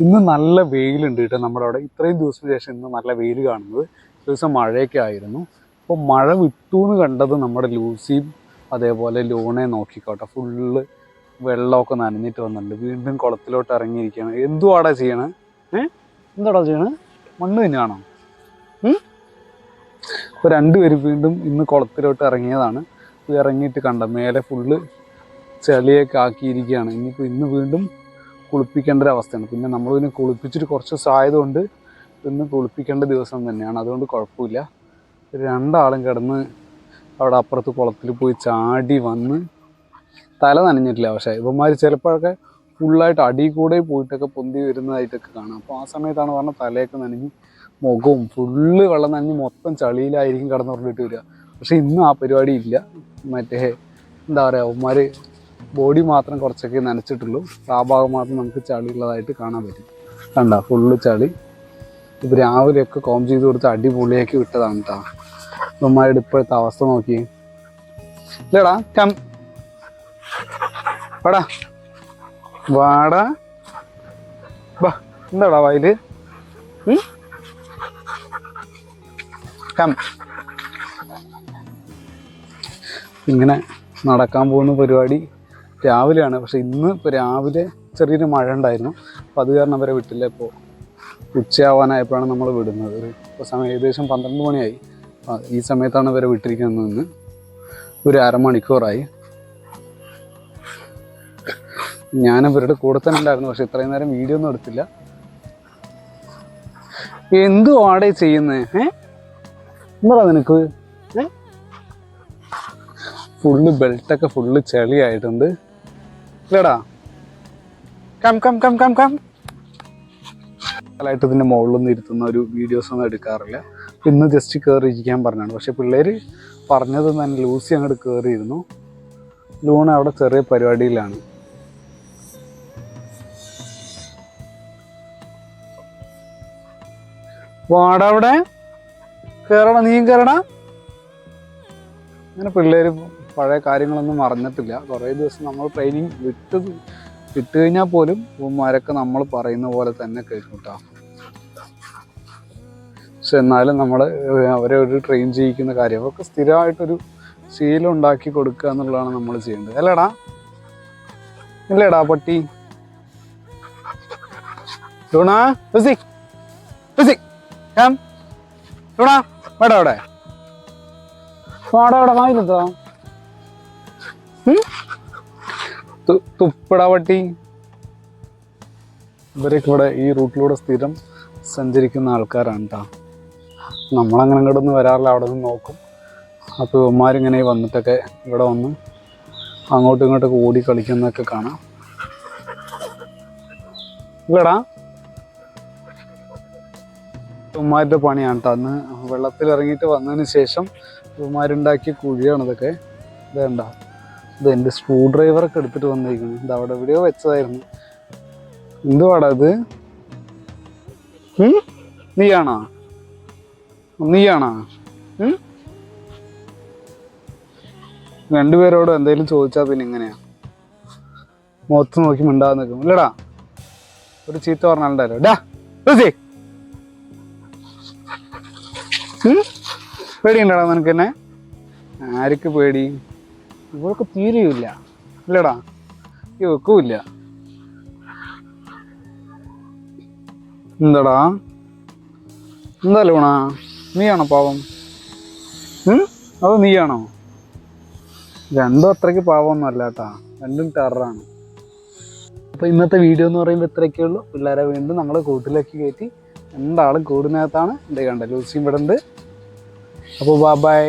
ഇന്ന് നല്ല വെയിലുണ്ട് കേട്ടോ നമ്മുടെ അവിടെ. ഇത്രയും ദിവസത്തിന് ശേഷം ഇന്ന് നല്ല വെയിൽ കാണുന്നത്. ദിവസം മഴയൊക്കെ ആയിരുന്നു. അപ്പോൾ മഴ വിട്ടു എന്ന് കണ്ടത് നമ്മുടെ ലൂസിയും അതേപോലെ ലോണെ നോക്കിക്കോട്ടെ. ഫുള്ള് വെള്ളമൊക്കെ നനഞ്ഞിട്ട് വന്നിട്ടുണ്ട്. വീണ്ടും കുളത്തിലോട്ട് ഇറങ്ങിയിരിക്കുകയാണ്. എന്തുവാടാ ചെയ്യണേ? ഏ? എന്താടാ ചെയ്യണേ? മണ്ണ് തന്നെയാണോ? അപ്പോൾ രണ്ടുപേരും വീണ്ടും ഇന്ന് കുളത്തിലോട്ട് ഇറങ്ങിയതാണ്. ഇറങ്ങിയിട്ട് കണ്ട? മേലെ ഫുള്ള് ചെളിയൊക്കെ ആക്കിയിരിക്കുകയാണ്. ഇനിയിപ്പോൾ ഇന്ന് വീണ്ടും കുളിപ്പിക്കേണ്ട ഒരു അവസ്ഥയാണ് പിന്നെ നമ്മൾ ഇതിനെ കുളിപ്പിച്ചിട്ട് കുറച്ച് ദിവസം ആയതുകൊണ്ട് ഇന്ന് കുളിപ്പിക്കേണ്ട ദിവസം തന്നെയാണ്. അതുകൊണ്ട് കുഴപ്പമില്ല. രണ്ടാളും കിടന്ന് അവിടെ അപ്പുറത്ത് കുളത്തിൽ പോയി ചാടി വന്ന് തല നനഞ്ഞിട്ടില്ല. പക്ഷേ ഇവന്മാർ ചിലപ്പോഴൊക്കെ ഫുള്ളായിട്ട് അടി കൂടെ പോയിട്ടൊക്കെ പൊന്തി വരുന്നതായിട്ടൊക്കെ കാണാം. അപ്പോൾ ആ സമയത്താണ് പറഞ്ഞാൽ തലയൊക്കെ നനഞ്ഞ് മുഖവും ഫുള്ള് വെള്ളം നനഞ്ഞ് മൊത്തം ചളിയിലായിരിക്കും കിടന്നുറങ്ങിട്ട് വരിക. പക്ഷേ ഇന്നും ആ പരിപാടി ഇല്ല. മറ്റേ എന്താ പറയുക അവന്മാർ ബോഡി മാത്രം കുറച്ചൊക്കെ നനച്ചിട്ടുള്ളൂ. ആ ഭാഗം മാത്രം നമുക്ക് ചളിയുള്ളതായിട്ട് കാണാൻ പറ്റും. കണ്ട ഫുള്ള് ചളി. ഇപ്പോൾ രാവിലെയൊക്കെ കോം ചെയ്ത് കൊടുത്ത് അടിപൊളിയാക്കി വിട്ടതാണ് കേട്ടോ ഇവന്മാരുടെ ഇപ്പോഴത്തെ അവസ്ഥ നോക്കി ഇല്ലടാ കം. വാടാ. വാടാ. വാ എന്താടാ വായിൽ? കം. ഇങ്ങനെ നടക്കാൻ പോകുന്ന പരിപാടി രാവിലെയാണ്. പക്ഷെ ഇന്ന് ഇപ്പോൾ രാവിലെ ചെറിയൊരു മഴ ഉണ്ടായിരുന്നു. അപ്പോൾ അത് കാരണം അവരെ വിട്ടില്ല ഇപ്പോൾ ഉച്ചയാവാനായപ്പോഴാണ് നമ്മൾ വിടുന്നത്. ഇപ്പോൾ സമയം ഏകദേശം പന്ത്രണ്ട് മണിയായി. ഈ സമയത്താണ് ഇവരെ വിട്ടിരിക്കുന്നത് ഇന്ന്. ഒരു അരമണിക്കൂറായി. ഞാൻ ഇവരുടെ കൂടെ തന്നെ ഉണ്ടായിരുന്നു. പക്ഷെ ഇത്രയും നേരം വീഡിയോ ഒന്നും എടുത്തില്ല. എന്തു ആടെ ചെയ്യുന്നേ എന്താ നിനക്ക്? ഫുള്ള് ബെൽറ്റൊക്കെ ഫുള്ള് ചെളിയായിട്ടുണ്ട്. ഇല്ലടാ come come come come come ായിട്ട് ഇതിന്റെ മുകളിലൊന്നും ഇരുത്തുന്ന ഒരു വീഡിയോസ് ഒന്നും എടുക്കാറില്ല. ഇന്ന് ജസ്റ്റ് കയറി ഇരിക്കാൻ പറഞ്ഞാണ്. പക്ഷെ പിള്ളേർ പറഞ്ഞത് തന്നെ ലൂസി അങ്ങോട്ട് കയറിയിരുന്നു ലൂണ അവിടെ ചെറിയ പരിപാടിയിലാണ്. വാടവിടെ കയറണ നീയും കയറണ അങ്ങനെ പിള്ളേർ പഴയ കാര്യങ്ങളൊന്നും മറന്നിട്ടില്ല കുറേ ദിവസം നമ്മൾ ട്രെയിനിങ് വിട്ട് വിട്ട് കഴിഞ്ഞാൽ പോലും പൂമാരൊക്കെ നമ്മൾ പറയുന്ന പോലെ തന്നെ കേൾക്കും കേട്ടോ പക്ഷെ എന്നാലും നമ്മൾ അവരെ ഒരു ട്രെയിൻ ചെയ്യിക്കുന്ന കാര്യം അവർക്ക് സ്ഥിരമായിട്ടൊരു ശീലം ഉണ്ടാക്കി കൊടുക്കുക എന്നുള്ളതാണ് നമ്മൾ ചെയ്യേണ്ടത്. അല്ലേടാ? ഇല്ലേടാ പട്ടി? ടൂണാ ടൂണാ ലൂണാ വേടാ അവിടെ. വാടാ അവിടെ വാങ്ങിട്ടോ തുപ്പടാ പട്ടി ഇവരൊക്കെ ഇവിടെ ഈ റൂട്ടിലൂടെ സ്ഥിരം സഞ്ചരിക്കുന്ന ആൾക്കാരാണ് കേട്ടോ നമ്മളങ്ങനെ ഇങ്ങോട്ടൊന്ന് വരാറില്ല അവിടെ നിന്ന് നോക്കും. അപ്പോൾ ഇവന്മാരിങ്ങനെ വന്നിട്ടൊക്കെ ഇവിടെ വന്ന് അങ്ങോട്ടും ഇങ്ങോട്ടൊക്കെ ഓടി കളിക്കുന്നതൊക്കെ കാണാം. ഇല്ലടാ. ഇവന്മാരുടെ പണിയാണ് കേട്ടോ അന്ന് വെള്ളത്തിലിറങ്ങിയിട്ട് വന്നതിന് ശേഷം ഇവന്മാരുണ്ടാക്കിയ കുഴിയാണ് ഇതൊക്കെ ഇതേണ്ട. ഇത് എന്റെ സ്ക്രൂ ഡ്രൈവറൊക്കെ എടുത്തിട്ട് വന്നിരിക്കുന്നു ഇത് അവിടെ എവിടെയോ വെച്ചതായിരുന്നു. എന്തുവാടാ ഇത്? നീയാണോ? നീയാണോ? രണ്ടുപേരോട് എന്തെങ്കിലും ചോദിച്ചാൽ പിന്നെ ഇങ്ങനെയാ. മുഖത്ത് നോക്കി മിണ്ടാതെ നിൽക്കും. ഇല്ലടാ. ഒരു ചീത്ത പറഞ്ഞാലുണ്ടല്ലോ ഡാ. ഉം? പേടിയുണ്ടടാ നിനക്ക് തന്നെ ആർക്ക് പേടി? ഇവൾക്ക് തീരെയില്ല ഇല്ലടാ ഇവക്കുമില്ല എന്താടാ? എന്താ ലൂണ? നീയാണോ പാവം? അത് നീയാണോ? രണ്ടും അത്രയ്ക്ക് പാവമൊന്നും അല്ല കേട്ടാ രണ്ടും ടെററാണ്. അപ്പോൾ ഇന്നത്തെ വീഡിയോ എന്ന് പറയുമ്പോൾ ഇത്രയൊക്കെ ഉള്ളൂ. പിള്ളേരെ വീണ്ടും നമ്മൾ കൂട്ടിലേക്ക് കയറ്റി രണ്ടാളും കൂടിനകത്താണ് ഇത് കണ്ടത് ലൂസിയും ഇവിടെ ഉണ്ട്. അപ്പോൾ ബൈ